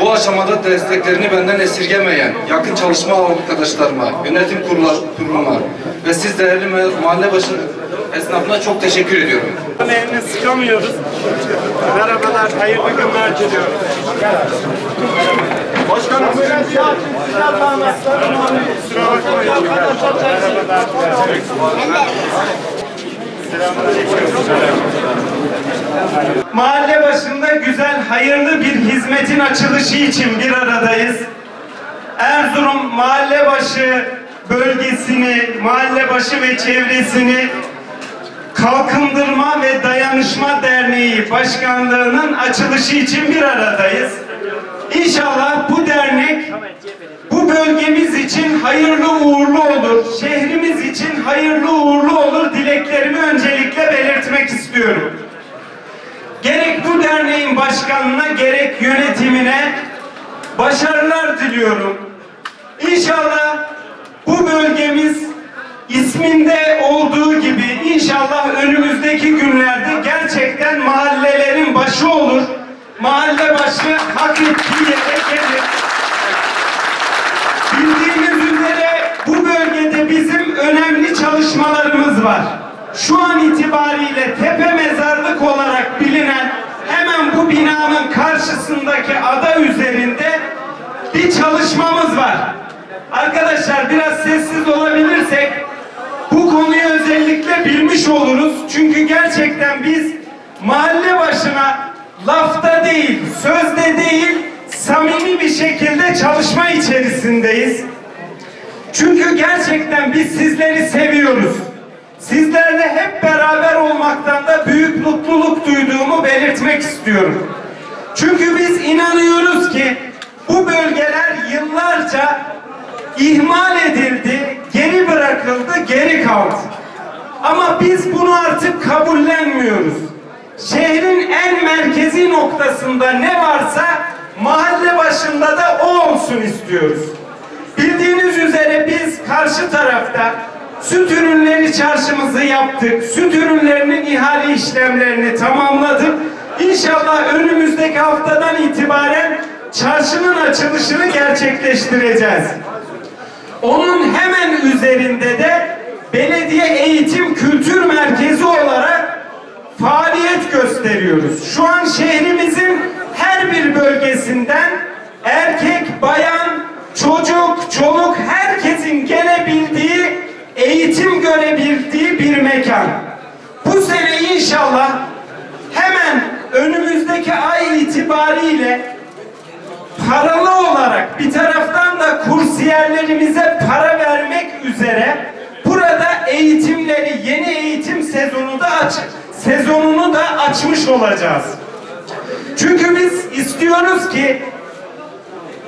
Bu aşamada desteklerini benden esirgemeyen yakın çalışma arkadaşlarıma, yönetim kurula- kuruluma ve siz değerli ma- mahalle başı esnafına çok teşekkür ediyorum. Elini sıkamıyoruz. Merhabalar, hayırlı günler diliyorum. Başkanım, kusura bakmayın. Merhabalar. Güzel, hayırlı bir hizmetin açılışı için bir aradayız. Erzurum mahalle başı bölgesini, mahalle başı ve çevresini Kalkındırma ve Dayanışma Derneği Başkanlığı'nın açılışı için bir aradayız. İnşallah bu dernek bu bölgemiz için hayırlı uğurlu olur. Şehrimiz için hayırlı uğurlu olur. Dileklerimi öncelikle belirtmek istiyorum. Başkanına gerek yönetimine başarılar diliyorum. İnşallah bu bölgemiz isminde olduğu gibi inşallah önümüzdeki günlerde gerçekten mahallelerin başı olur. Mahalle başı hak ettiği yere gelir. Bildiğiniz üzere bu bölgede bizim önemli çalışmalarımız var. Şu an itibariyle tepe mezarlık olarak binanın karşısındaki ada üzerinde bir çalışmamız var. Arkadaşlar biraz sessiz olabilirsek bu konuyu özellikle bilmiş oluruz. Çünkü gerçekten biz mahalle başına lafta değil, sözde değil, samimi bir şekilde çalışma içerisindeyiz. Çünkü gerçekten biz sizleri seviyoruz. Sizlerle hep beraber olmaktan da büyük mutluluk duyduğumu belirtmek istiyorum. Çünkü biz inanıyoruz ki bu bölgeler yıllarca ihmal edildi, geri bırakıldı, geri kaldı. Ama biz bunu artık kabullenmiyoruz. Şehrin en merkezi noktasında ne varsa mahalle başında da o olsun istiyoruz. Bildiğiniz üzere biz karşı tarafta süt ürünleri çarşımızı yaptık. Süt ürünlerinin ihale işlemlerini tamamladık. İnşallah önümüzdeki haftadan itibaren çarşının açılışını gerçekleştireceğiz. Onun hemen üzerinde de belediye eğitim kültür merkezi olarak faaliyet gösteriyoruz. Şu an şehrimizin her bir bölgesinden erkek, bayan, çocuk, çoluk herkesin gelebildiği, eğitim görebildiği bir mekan. Bu sene inşallah hemen önümüzdeki ay itibariyle paralı olarak bir taraftan da kursiyerlerimize para vermek üzere burada eğitimleri yeni eğitim sezonu da aç sezonunu da açmış olacağız. Çünkü biz istiyoruz ki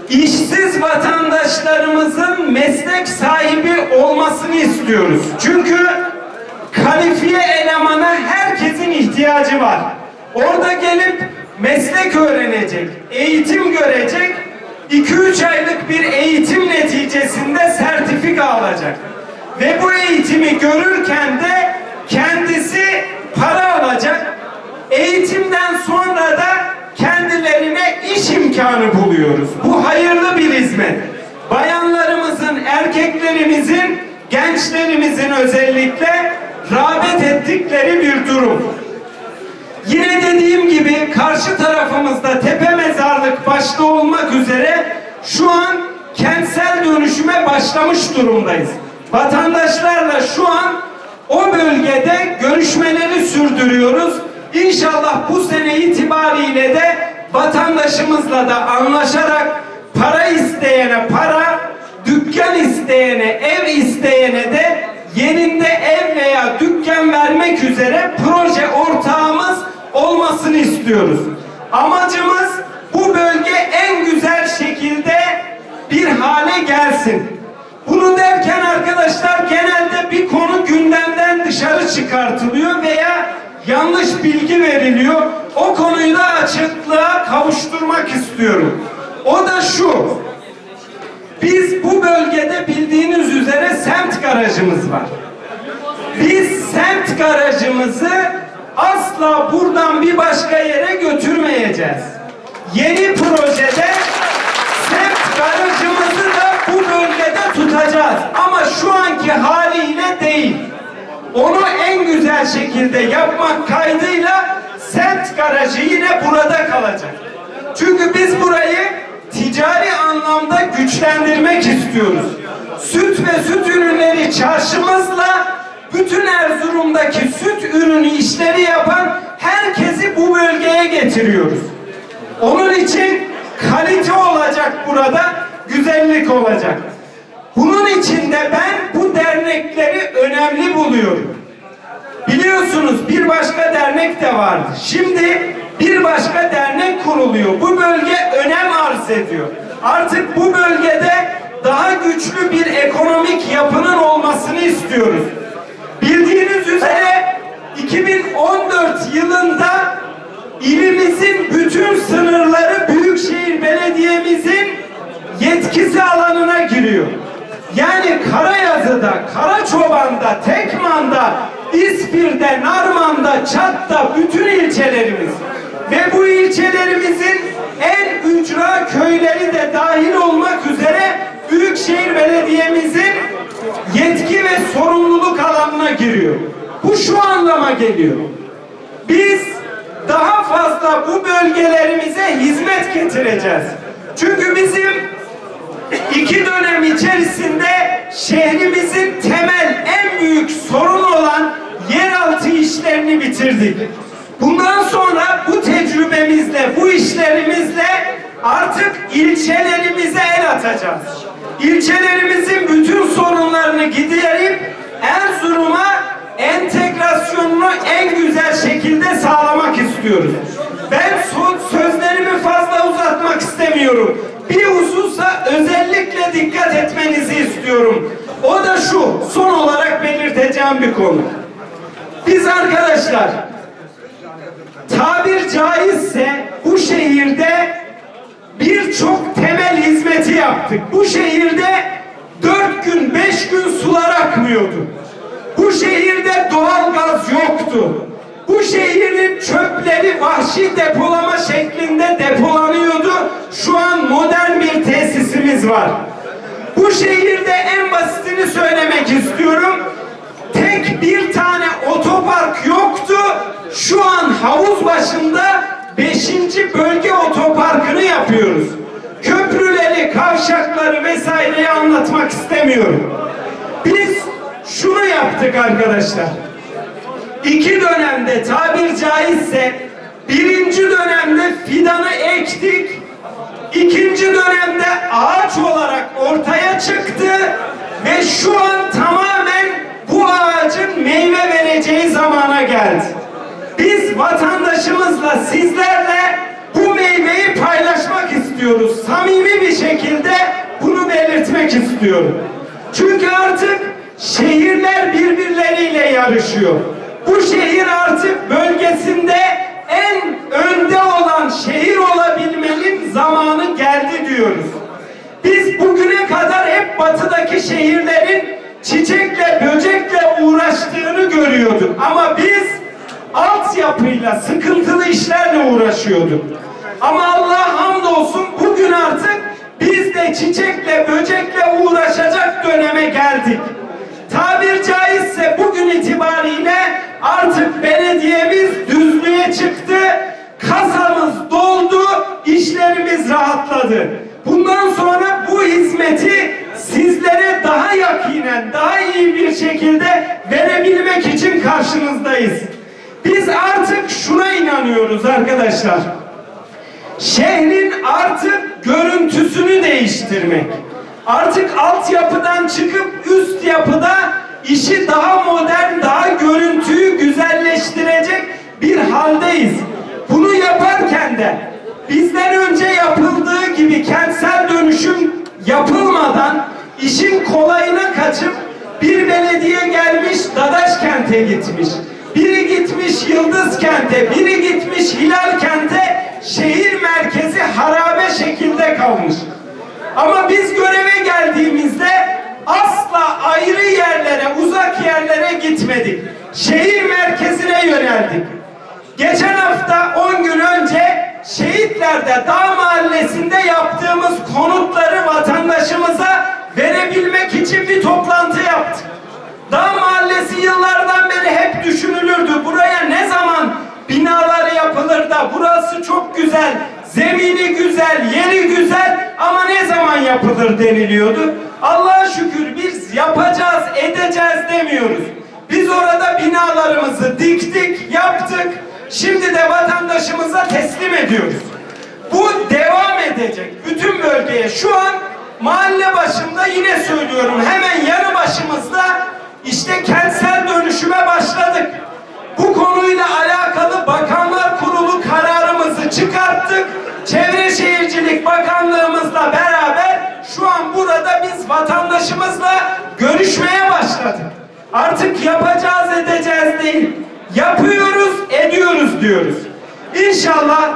işsiz vatandaşlarımızın meslek sahibi olmasını istiyoruz. Çünkü kalifiye elemana herkesin ihtiyacı var. Orada gelip meslek öğrenecek, eğitim görecek, 2-3 aylık bir eğitim neticesinde sertifika alacak. Ve bu eğitimi görürken de kendisi para alacak. Eğitimden sonra da kendilerine iş imkanı buluyoruz. Bu hayırlı bir hizmet. Bayanlarımızın, erkeklerimizin, gençlerimizin özellikle rağbet ettikleri bir durum. Yine dediğim gibi karşı tarafımızda tepe mezarlık başta olmak üzere şu an kentsel dönüşüme başlamış durumdayız. Vatandaşlarla şu an o bölgede görüşmeleri sürdürüyoruz. İnşallah bu sene itibariyle de vatandaşımızla da anlaşarak para isteyene para, dükkan isteyene, ev isteyene de yerinde ev veya dükkan vermek üzere proje ortağımız olmasını istiyoruz. Amacımız bu bölge en güzel şekilde bir hale gelsin. Bunu derken arkadaşlar genelde bir konu gündemden dışarı çıkartılıyor veya yanlış bilgi veriliyor. O konuyu da açıklığa kavuşturmak istiyorum. O da şu. Biz bu bölgede bildiğiniz üzere semt garajımız var. Biz semt garajımızı asla buradan bir başka yere götürmeyeceğiz. Yeni projede semt garajımızı da bu bölgede tutacağız. Ama şu anki haliyle değil. Onu en güzel şekilde yapmak kaydıyla semt garajı yine burada kalacak. Çünkü biz burayı ticari anlamda güçlendirmek istiyoruz. Süt ve süt ürünleri çarşımızla bütün Erzurum'daki süt ürünü işleri yapan herkesi bu bölgeye getiriyoruz. Onun için kalite olacak burada, güzellik olacak. Bunun için de ben dernekleri önemli buluyorum. Biliyorsunuz bir başka dernek de vardı. Şimdi bir başka dernek kuruluyor. Bu bölge önem arz ediyor. Artık bu bölgede daha güçlü bir ekonomik yapının olmasını istiyoruz. Bildiğiniz üzere 2014 yılında ilimizin bütün sınırları Büyükşehir Belediye'mizin yetkisi alanına giriyor. Yani Karayazı'da, Karaçoban'da, Tekman'da, İspir'de, Narman'da, Çat'ta bütün ilçelerimiz ve bu ilçelerimizin en ücra köyleri de dahil olmak üzere Büyükşehir Belediye'mizin yetki ve sorumluluk alanına giriyor. Bu şu anlama geliyor. Biz daha fazla bu bölgelerimize hizmet getireceğiz. Çünkü bizim iki dönem içerisinde şehrimizin temel en büyük sorunu olan yeraltı işlerini bitirdik. Bundan sonra bu tecrübemizle, bu işlerimizle artık ilçelerimize el atacağız. İlçelerimizin bütün sorunlarını giderip Erzurum'a entegrasyonunu en güzel şekilde sağlamak istiyoruz. Ben sözlerimi fazla uzatmak istemiyorum. Bir hususa özellikle dikkat etmenizi istiyorum. O da şu, son olarak belirteceğim bir konu. Biz arkadaşlar tabir caizse bu şehirde birçok temel hizmeti yaptık. Bu şehirde dört gün, beş gün sular akmıyordu. Bu şehirde doğal gaz yoktu. Bu şehrin çöpleri vahşi depolama şeklinde depolanıyordu. Şu an modern bir tesisimiz var. Bu şehirde en basitini söylemek istiyorum. Tek bir tane otopark yoktu. Şu an havuz başında 5. bölge otoparkını yapıyoruz. Köprüleri, kavşakları vesaireyi anlatmak istemiyorum. Biz şunu yaptık arkadaşlar. İki dönemde tabir caizse birinci dönemde fidanı ektik. ikinci dönemde ağaç olarak ortaya çıktı ve şu an tamamen bu ağacın meyve vereceği zamana geldi. Biz vatandaşımızla sizlerle bu meyveyi paylaşmak istiyoruz. Samimi bir şekilde bunu belirtmek istiyorum. Çünkü artık şehirler birbirleriyle yarışıyor. Bu şehir artık bölgesinde en önde olan şehir olabilmenin zamanı geldi diyoruz. Biz bugüne kadar hep batıdaki şehirlerin çiçekle, böcekle uğraştığını görüyorduk. Ama biz altyapıyla, sıkıntılı işlerle uğraşıyorduk. Ama Allah hamdolsun çiçekle, böcekle uğraşacak döneme geldik. Tabir caizse bugün itibariyle artık belediyemiz düzlüğe çıktı, kasamız doldu, işlerimiz rahatladı. Bundan sonra bu hizmeti sizlere daha yakinen, daha iyi bir şekilde verebilmek için karşınızdayız. Biz artık şuna inanıyoruz arkadaşlar. Şehrin artık görüntüsünü değiştirmek. Artık altyapıdan çıkıp üst yapıda işi daha modern, daha görüntüyü güzelleştirecek bir haldeyiz. Bunu yaparken de bizden önce yapıldığı gibi kentsel dönüşüm yapılmadan işin kolayına kaçıp bir belediye gelmiş Dadaş kente gitmiş. Biri gitmiş Yıldız kente, biri gitmiş Hilal kente, şehir merkezi harabe şekilde kalmış. Ama biz göreve geldiğimizde asla ayrı yerlere, uzak yerlere gitmedik. Şehir merkezine yöneldik. Geçen hafta 10 gün önce Şehitler'de Dağ Mahallesi'nde yaptığımız konutları vatandaşımıza verebilmek için bir toplantı yaptık. Dağ Mahallesi yıllardan beri hep düşünülürdü. Buraya ne zaman binalar yapılır da burası çok güzel, zemini güzel, yeri güzel ama ne zaman yapılır deniliyordu. Allah'a şükür biz yapacağız, edeceğiz demiyoruz. Biz orada binalarımızı diktik, yaptık. Şimdi de vatandaşımıza teslim ediyoruz. Bu devam edecek bütün bölgeye. Şu an mahalle başında yine söylüyorum hemen yanı başımızda işte kentsel dönüşüme başladık. Bu konuyla alakalı Bakanlar Kurulu kararımızı çıkarttık. Çevre Şehircilik Bakanlığımızla beraber şu an burada biz vatandaşımızla görüşmeye başladık. Artık yapacağız edeceğiz değil. Yapıyoruz, ediyoruz diyoruz. İnşallah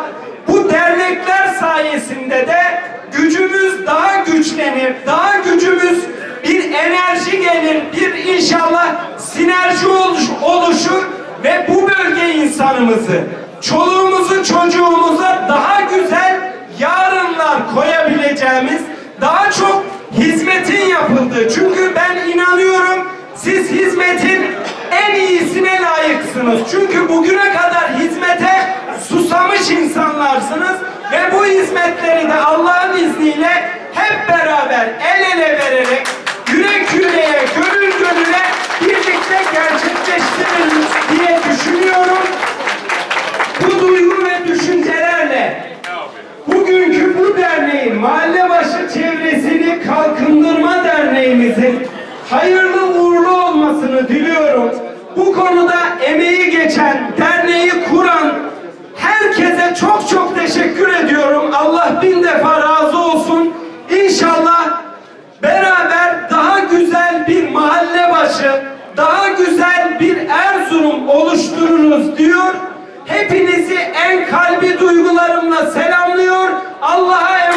bu dernekler sayesinde de gücümüz daha güçlenir, daha gücümüz bir enerji gelir, bir inşallah sinerji oluş- oluşur ve bu bölge insanımızı, çoluğumuzu, çocuğumuza daha güzel yarınlar koyabileceğimiz, daha çok hizmetin yapıldığı. Çünkü ben inanıyorum siz hizmetin en iyisine layıksınız. Çünkü bugüne kadar hizmete susamış insanlarsınız ve bu hizmetleri de Allah'ın izniyle hep beraber el ele vererek yürek yüreğe, gönül gönüle birlikte gerçekleştiririz diye düşünüyorum. Bu duygu ve düşüncelerle bugünkü bu derneğin mahalle çevresini kalkındırma derneğimizin hayırlı uğurlu olmasını diliyorum. Bu konuda emeği geçen, derneği kuran herkese çok çok teşekkür ediyorum. Allah bin defa razı olsun. İnşallah beraber daha güzel bir mahalle başı, daha güzel bir Erzurum oluştururuz diyor. Hepinizi en kalbi duygularımla selamlıyor. Allah'a